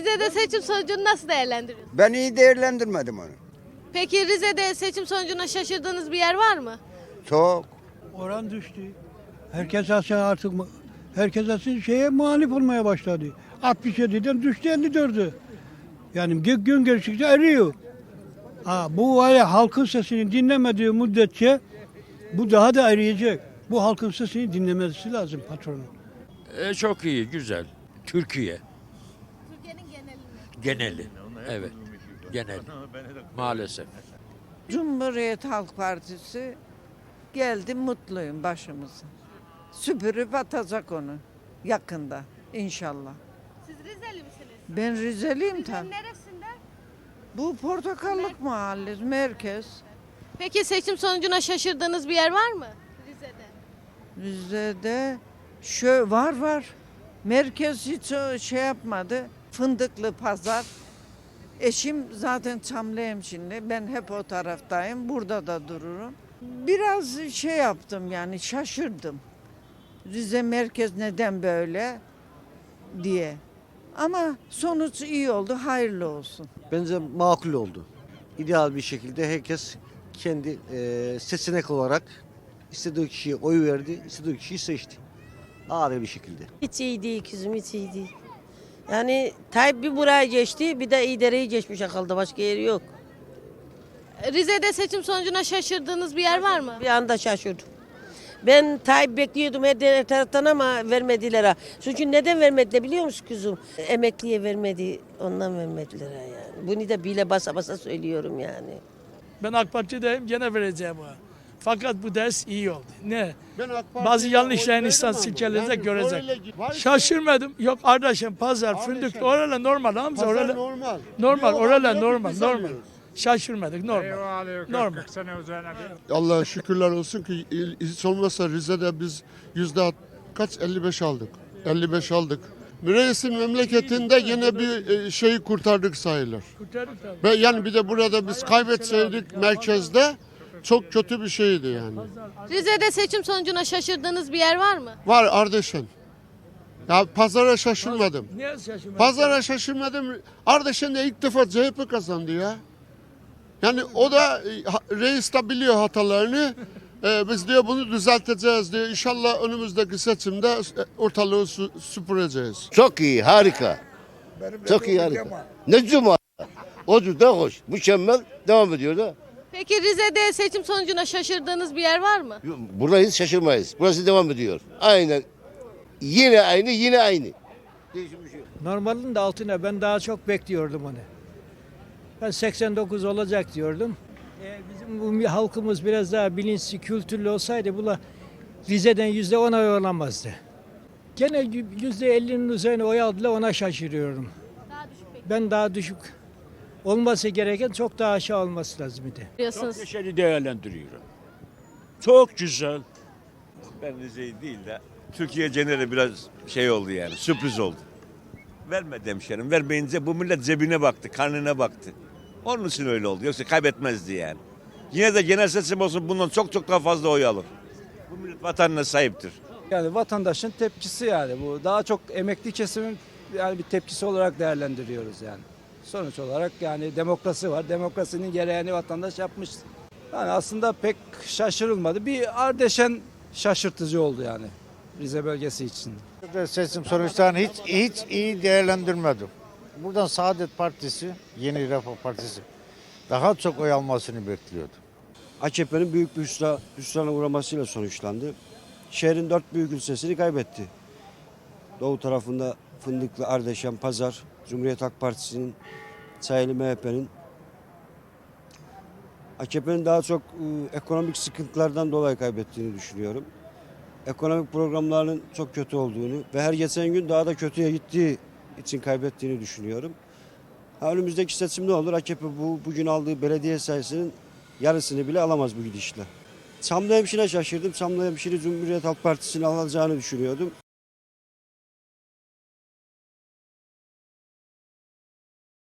Rize'de seçim sonucunu nasıl değerlendiriyorsunuz? Ben iyi değerlendirmedim onu. Peki Rize'de seçim sonucuna şaşırdığınız bir yer var mı? Çok. Oran düştü. Herkes aslında artık herkes aslında şeye muhalif olmaya başladı. 67'den düştü 54'e. Yani gün, gün geçtikçe eriyor. Ha, bu var ya halkın sesini dinlemediği müddetçe bu daha da eriyecek. Bu halkın sesini dinlemesi lazım patronun. E, çok iyi, güzel. Türkiye. Geneli. Evet, geneli. Maalesef. Cumhuriyet Halk Partisi geldi mutluyum başımıza. Süpürüp atacak onu yakında inşallah. Siz Rizeli misiniz? Ben Rizeliyim tabii. Rize'nin neresinde? Bu Portakallık Mahallesi merkez. Peki seçim sonucuna şaşırdığınız bir yer var mı? Rize'de. Rize'de şö var var. Merkez hiç o şey yapmadı. Fındıklı pazar. Eşim zaten Çamlı hemşinli. Ben hep o taraftayım. Burada da dururum. Biraz şey yaptım yani şaşırdım. Rize merkez neden böyle diye. Ama sonuç iyi oldu. Hayırlı olsun. Bence makul oldu. İdeal bir şekilde herkes kendi eee seçenek olarak istediği kişiye oy verdi, istediği kişiyi seçti. Adil bir şekilde. Hiç iyi değil kızım hiç iyi değil. Yani Tayyip bir buraya geçti bir de İdere'yi geçmiş akılda başka yeri yok. Rize'de seçim sonucuna şaşırdığınız bir yer var mı? Bir anda şaşırdım. Ben Tayyip bekliyordum her taraftan ama vermediler ha. Çünkü neden vermediler biliyor musun kızım? Emekliye vermedi ondan vermediler ha yani. Bunu da bile basa basa söylüyorum yani. Ben AK Parti'deyim gene vereceğim ona. Fakat bu ders iyi oldu. Ne? Bazı yanlışların insan silkelerinde görecek. Şaşırmadım. Yok kardeşim pazar, fındık oralar normal Hamza oralar normal. normal hep normal normal. Şaşırmadık normal. Normal. Allah'a şükürler olsun ki hiç olmazsa Rize'de biz yüzde kaç 55 aldık. 55 aldık. Reisin memleketinde yine bir e, şeyi kurtardık sayılır. Kurtardık tabii. Ve yani bir de burada biz kaybetseydik merkezde çok kötü bir şeydi yani. Rize'de seçim sonucuna şaşırdığınız bir yer var mı? Var Ardeşen. Ya pazara şaşırmadım. Niye şaşırmadın? Pazara şaşırmadım. Ardeşen'de ilk defa CHP kazandı ya. Yani o da e, ha- reis de biliyor hatalarını. Ee, biz diyor bunu düzelteceğiz diyor. İnşallah önümüzdeki seçimde e, ortalığı sü- süpüreceğiz. Çok iyi, harika. Çok iyi, harika. Ne cuma? O da hoş, mükemmel. Devam ediyor da. Peki Rize'de seçim sonucuna şaşırdığınız bir yer var mı? Buradayız, şaşırmayız. Burası devam ediyor. Aynen. Yine aynı, yine aynı. Değişim bir şey yok. Normalin de altına ben daha çok bekliyordum onu. Ben 89 olacak diyordum. E, bizim bu halkımız biraz daha bilinçli, kültürlü olsaydı bula Rize'den yüzde on oy olamazdı. Gene yüzde ellinin üzerine oy aldılar ona şaşırıyorum. Ben daha düşük olması gereken çok daha aşağı olması lazım idi. Diyorsunuz. Neşeli değerlendiriyorum. Çok güzel. Ben Rize'yi değil de Türkiye geneli biraz şey oldu yani sürpriz oldu. Vermedi hemşerim. Vermeyince bu millet cebine baktı, karnına baktı. Onun için öyle oldu. Yoksa kaybetmezdi yani. Yine de genel seçim olsun bundan çok çok daha fazla oy alır. Bu millet vatanına sahiptir. Yani vatandaşın tepkisi yani bu. Daha çok emekli kesimin yani bir tepkisi olarak değerlendiriyoruz yani. Sonuç olarak yani demokrasi var. Demokrasinin gereğini vatandaş yapmış. Yani aslında pek şaşırılmadı. Bir Ardeşen şaşırtıcı oldu yani Rize bölgesi için. Seçim sonuçlarını hiç hiç iyi değerlendirmedim. Buradan Saadet Partisi, Yeni Refah Partisi daha çok oy almasını bekliyordu. AKP'nin büyük bir hüsra, hüsrana uğramasıyla sonuçlandı. Şehrin dört büyük ilçesini kaybetti. Doğu tarafında Fındıklı, Ardeşen, Pazar, Cumhuriyet Halk Partisi'nin, Sayılı MHP'nin. AKP'nin daha çok e, ekonomik sıkıntılardan dolayı kaybettiğini düşünüyorum. Ekonomik programlarının çok kötü olduğunu ve her geçen gün daha da kötüye gittiği için kaybettiğini düşünüyorum. Ha, önümüzdeki seçim ne olur? AKP bu, bugün aldığı belediye sayısının yarısını bile alamaz bu gidişle. Çamlı Hemşire'ye şaşırdım. Çamlı Hemşire Cumhuriyet Halk Partisi'ni alacağını düşünüyordum.